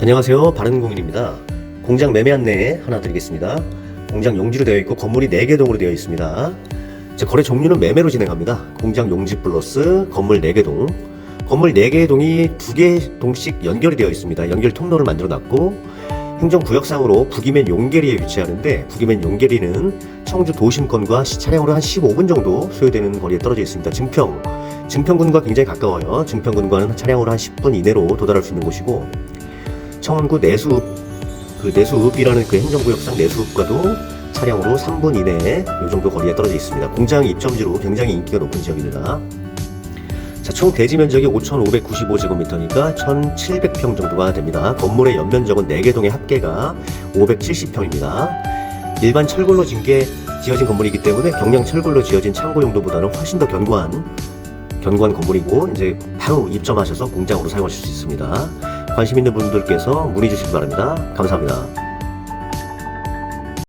안녕하세요. 바른공인입니다. 공장 매매 안내 하나 드리겠습니다. 공장 용지로 되어 있고 건물이 4개 동으로 되어 있습니다. 제 거래 종류는 매매로 진행합니다. 공장 용지 플러스 건물 4개 동. 건물 4개의 동이 2개 동씩 연결이 되어 있습니다. 연결 통로를 만들어 놨고 행정구역상으로 북이면 용계리에 위치하는데 북이면 용계리는 청주 도심권과 시- 차량으로 한 15분 정도 소요되는 거리에 떨어져 있습니다. 증평, 증평군과 굉장히 가까워요. 증평군과는 차량으로 한 10분 이내로 도달할 수 있는 곳이고 청원구 내수읍 그 내수읍이라는 그 행정구역상 내수읍과도 차량으로 3분 이내에 이 정도 거리에 떨어져 있습니다. 공장 입점지로 굉장히 인기가 높은 지역입니다. 자, 총 대지 면적이 5,595제곱미터니까 1,700평 정도가 됩니다. 건물의 연면적은 4개 동의 합계가 570평입니다. 일반 철골로 진게 지어진 건물이기 때문에 경량 철골로 지어진 창고 용도보다는 훨씬 더 견고한 견고한 건물이고 이제 바로 입점하셔서 공장으로 사용하실 수 있습니다. 관심 있는 분들께서 문의 주시기 바랍니다. 감사합니다.